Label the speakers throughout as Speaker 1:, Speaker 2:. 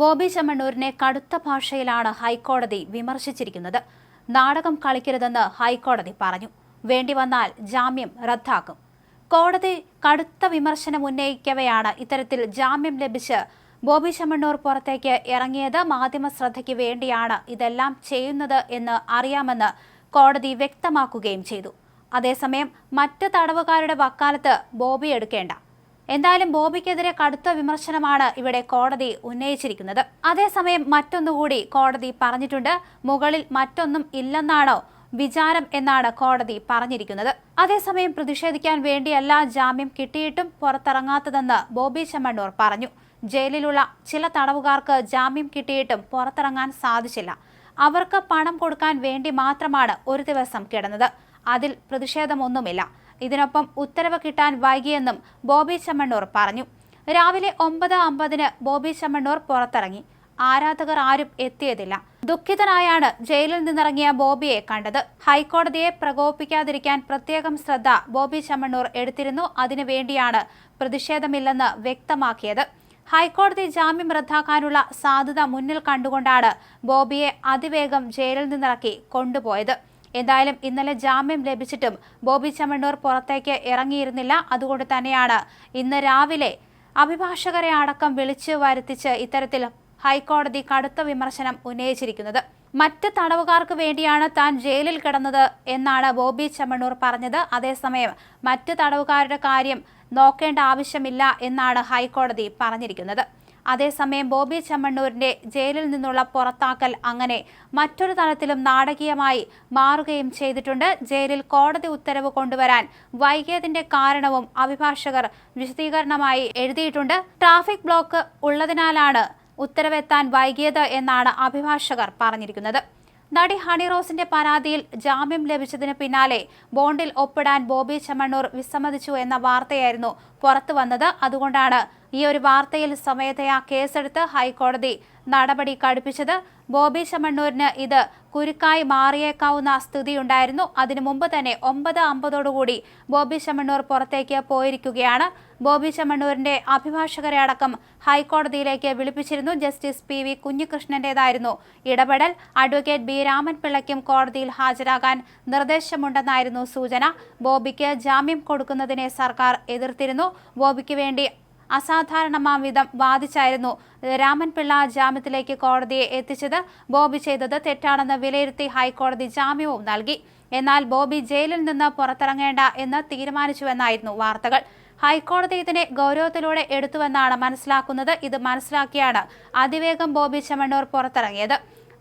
Speaker 1: ബോബി ചെമ്മണ്ണൂരിനെ കടുത്ത ഭാഷയിലാണ് ഹൈക്കോടതി വിമർശിച്ചിരിക്കുന്നത്. നാടകം കളിക്കരുതെന്ന് ഹൈക്കോടതി പറഞ്ഞു. വേണ്ടി വന്നാൽ ജാമ്യം റദ്ദാക്കും. കോടതി കടുത്ത വിമർശനം ഉന്നയിക്കവെയാണ് ഇത്തരത്തിൽ ജാമ്യം ലഭിച്ച് ബോബി ചെമ്മണ്ണൂർ പുറത്തേക്ക് ഇറങ്ങിയത്. മാധ്യമ ശ്രദ്ധയ്ക്ക് വേണ്ടിയാണ് ഇതെല്ലാം ചെയ്യുന്നത് എന്ന് അറിയാമെന്ന് കോടതി വ്യക്തമാക്കുകയും ചെയ്തു. അതേസമയം മറ്റ് തടവുകാരുടെ വക്കാലത്ത് ബോബി എടുക്കേണ്ട. എന്തായാലും ബോബിക്കെതിരെ കടുത്ത വിമർശനമാണ് ഇവിടെ കോടതി ഉന്നയിച്ചിരിക്കുന്നത്. അതേസമയം മറ്റൊന്നുകൂടി കോടതി പറഞ്ഞിട്ടുണ്ട്. മുകളിൽ മറ്റൊന്നും ഇല്ലെന്നാണോ വിചാരം എന്നാണ് കോടതി പറഞ്ഞിരിക്കുന്നത്. അതേസമയം പ്രതിഷേധിക്കാൻ വേണ്ടിയല്ല ജാമ്യം കിട്ടിയിട്ടും പുറത്തിറങ്ങാത്തതെന്ന് ബോബി ചെമ്മണ്ണൂർ പറഞ്ഞു. ജയിലിലുള്ള ചില തടവുകാർക്ക് ജാമ്യം കിട്ടിയിട്ടും പുറത്തിറങ്ങാൻ സാധിച്ചില്ല. അവർക്ക് പണം കൊടുക്കാൻ വേണ്ടി മാത്രമാണ് ഒരു ദിവസം കിടന്നത്. അതിൽ പ്രതിഷേധമൊന്നുമില്ല. ഇതിനൊപ്പം ഉത്തരവ് കിട്ടാൻ വൈകിയെന്നും ബോബി ചമ്മണ്ണൂർ പറഞ്ഞു. രാവിലെ ഒമ്പത് അമ്പതിന് ബോബി ചമ്മണ്ണൂർ പുറത്തിറങ്ങി. ആരാധകർ ആരും എത്തിയതില്ല. ദുഃഖിതനായാണ് ജയിലിൽ നിന്നിറങ്ങിയ ബോബിയെ കണ്ടത്. ഹൈക്കോടതിയെ പ്രകോപിപ്പിക്കാതിരിക്കാൻ പ്രത്യേകം ശ്രദ്ധ ബോബി ചമ്മണ്ണൂർ എടുത്തിരുന്നു. അതിനുവേണ്ടിയാണ് പ്രതിഷേധമില്ലെന്ന് വ്യക്തമാക്കിയത്. ഹൈക്കോടതി ജാമ്യം റദ്ദാക്കാനുള്ള സാധ്യത മുന്നിൽ കണ്ടുകൊണ്ടാണ് ബോബിയെ അതിവേഗം ജയിലിൽ നിന്നിറക്കി കൊണ്ടുപോയത്. എന്തായാലും ഇന്നലെ ജാമ്യം ലഭിച്ചിട്ടും ബോബി ചമ്മണ്ണൂർ പുറത്തേക്ക് ഇറങ്ങിയിരുന്നില്ല. അതുകൊണ്ട് തന്നെയാണ് ഇന്ന് രാവിലെ അഭിഭാഷകരെ അടക്കം വിളിച്ചു വരുത്തിച്ച് ഇത്തരത്തിൽ ഹൈക്കോടതി കടുത്ത വിമർശനം ഉന്നയിച്ചിരിക്കുന്നത്. മറ്റ് തടവുകാർക്ക് വേണ്ടിയാണ് താൻ ജയിലിൽ കിടന്നത് എന്നാണ് ബോബി ചെമ്മണ്ണൂർ പറഞ്ഞത്. അതേസമയം മറ്റ് തടവുകാരുടെ കാര്യം നോക്കേണ്ട ആവശ്യമില്ല എന്നാണ് ഹൈക്കോടതി പറഞ്ഞിരിക്കുന്നത്. അതേസമയം ബോബി ചെമ്മണ്ണൂരിന്റെ ജയിലിൽ നിന്നുള്ള പുറത്താക്കൽ അങ്ങനെ മറ്റൊരു തലത്തിലും നാടകീയമായി മാറുകയും ചെയ്തിട്ടുണ്ട്. ജയിലിൽ കോടതി ഉത്തരവ് കൊണ്ടുവരാൻ വൈകിയതിന്റെ കാരണവും അഭിഭാഷകർ വിശദീകരണമായി എഴുതിയിട്ടുണ്ട്. ട്രാഫിക് ബ്ലോക്ക് ഉള്ളതിനാലാണ് ഉത്തരവെത്താൻ വൈകിയത് എന്നാണ് അഭിഭാഷകർ പറഞ്ഞിരിക്കുന്നത്. നടി ഹണി റോസിന്റെ പരാതിയിൽ ജാമ്യം ലഭിച്ചതിന് പിന്നാലെ ബോണ്ടിൽ ഒപ്പിടാൻ ബോബി ചെമ്മണ്ണൂർ വിസമ്മതിച്ചു എന്ന വാർത്തയായിരുന്നു പുറത്തു വന്നത്. അതുകൊണ്ടാണ് ഈ ഒരു വാർത്തയിൽ സ്വമേധയാ കേസെടുത്ത് ഹൈക്കോടതി നടപടി കടുപ്പിച്ചത്. ബോബി ശമണ്ണൂരിന് ഇത് കുരുക്കായി മാറിയേക്കാവുന്ന സ്ഥിതിയുണ്ടായിരുന്നു. അതിനു മുമ്പ് തന്നെ ഒമ്പത് അമ്പതോടുകൂടി ബോബി ശമണ്ണൂർ പുറത്തേക്ക് പോയിരിക്കുകയാണ്. ബോബി ശമണ്ണൂരിന്റെ അഭിഭാഷകരെ അടക്കം ഹൈക്കോടതിയിലേക്ക് വിളിപ്പിച്ചിരുന്നു. ജസ്റ്റിസ് പി വി കുഞ്ഞികൃഷ്ണന്റേതായിരുന്നു ഇടപെടൽ. അഡ്വക്കേറ്റ് ബി രാമൻപിള്ളയ്ക്കും കോടതിയിൽ ഹാജരാകാൻ നിർദ്ദേശമുണ്ടെന്നായിരുന്നു സൂചന. ബോബിക്ക് ജാമ്യം കൊടുക്കുന്നതിനെ സർക്കാർ എതിർത്തിരുന്നു. ബോബിക്ക് വേണ്ടി അസാധാരണമാം വിധം വാദിച്ചായിരുന്നു. രാമൻപിള്ള ജാമ്യത്തിലേക്ക് കോടതിയെ എത്തിച്ചത് ബോബി ചെയ്തത് തെറ്റാണെന്ന് വിലയിരുത്തി ഹൈക്കോടതി ജാമ്യവും നൽകി. എന്നാൽ ബോബി ജയിലിൽ നിന്ന് പുറത്തിറങ്ങേണ്ട എന്ന് തീരുമാനിച്ചുവെന്നായിരുന്നു വാർത്തകൾ. ഹൈക്കോടതി ഇതിനെ ഗൗരവത്തിലൂടെ എടുത്തുവെന്നാണ് മനസ്സിലാക്കുന്നത്. ഇത് മനസ്സിലാക്കിയാണ് അതിവേഗം ബോബി ചെമ്മണ്ണൂർ പുറത്തിറങ്ങിയത്.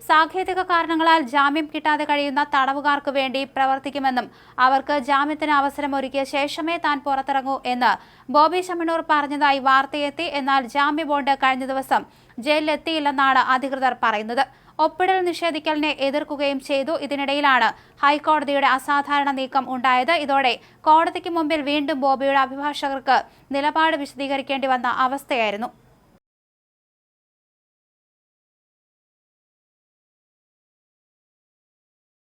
Speaker 1: സാങ്കേതിക കാരണങ്ങളാൽ ജാമ്യം കിട്ടാതെ കഴിയുന്ന തടവുകാർക്ക് വേണ്ടി പ്രവർത്തിക്കുമെന്നും അവർക്ക് ജാമ്യത്തിന് അവസരമൊരുക്കിയ ശേഷമേ താൻ പുറത്തിറങ്ങൂ എന്ന് ബോബി ചെമ്മണ്ണൂർ പറഞ്ഞതായി വാർത്തയെത്തി. എന്നാൽ ജാമ്യ ബോണ്ട് കഴിഞ്ഞ ദിവസം ജയിലിലെത്തിയില്ലെന്നാണ് അധികൃതർ പറയുന്നത്. ഒപ്പിടൽ നിഷേധിക്കലിനെ എതിർക്കുകയും ചെയ്തു. ഇതിനിടയിലാണ് ഹൈക്കോടതിയുടെ അസാധാരണ നീക്കം ഉണ്ടായത്. ഇതോടെ കോടതിക്ക് മുമ്പിൽ വീണ്ടും ബോബിയുടെ അഭിഭാഷകർക്ക് നിലപാട് വിശദീകരിക്കേണ്ടി വന്ന അവസ്ഥയായിരുന്നു.